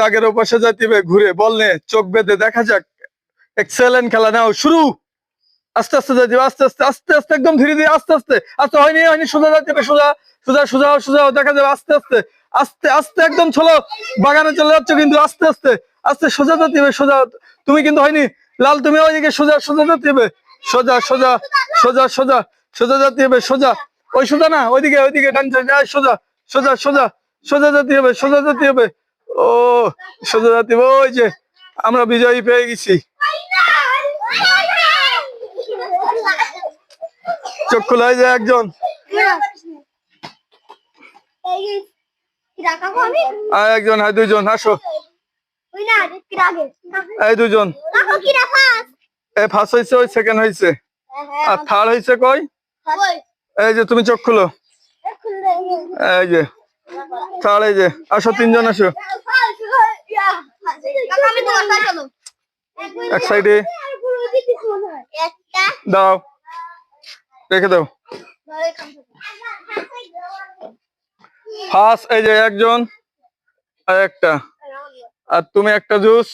দাগের ওপাশে যাইতে ঘুরে, বল নে, চোখ বেঁধে, দেখা যাক। এক্সেলেন্ট খেলা, নাও, শুরু। আস্তে আস্তে যাইতে আস্তে আস্তে আস্তে আস্তে, একদম ধীরে ধীরে, আস্তে আস্তে। আস্তে হয়নি হয়নি, সোজা যাইতে সোজা সোজা সোজা সোজা, দেখা যাবে, আস্তে আস্তে আস্তে আস্তে, একদম চলো, বাগানে চলে যাচ্ছ কিন্তু আস্তে আস্তে আস্তে, সোজা যেতে হবে সোজা, তুমি কিন্তু হয়নি। লাল, তুমি ওইদিকে সোজা সোজা যেতে হবে সোজা সোজা সোজা সোজা সোজা যেতে হবে সোজা। ওই সোজা না, ওইদিকে ওইদিকে, ডান সোজা সোজা সোজা সোজা যেতে হবে সোজা যেতে হবে ও সোজা যেতে ওই যে আমরা বিজয়ী পেয়ে গেছি। চোখ খোলা যে একজন। আর একজন হ্যাঁ দুইজন আসো। এই দুজন। এই ফার্স্ট হয়েছে ওই সেকেন্ড হয়েছে। আর থার্ড হয়েছে কই? এই যে তুমি চোখ খুলো। এই যে। এই যে, আসো তিনজন আসো। এক সাইডে। দাও। রেখে দাও। ফার্স্ট এই যে একজন আর একটা। আর তুমি একটা জুস।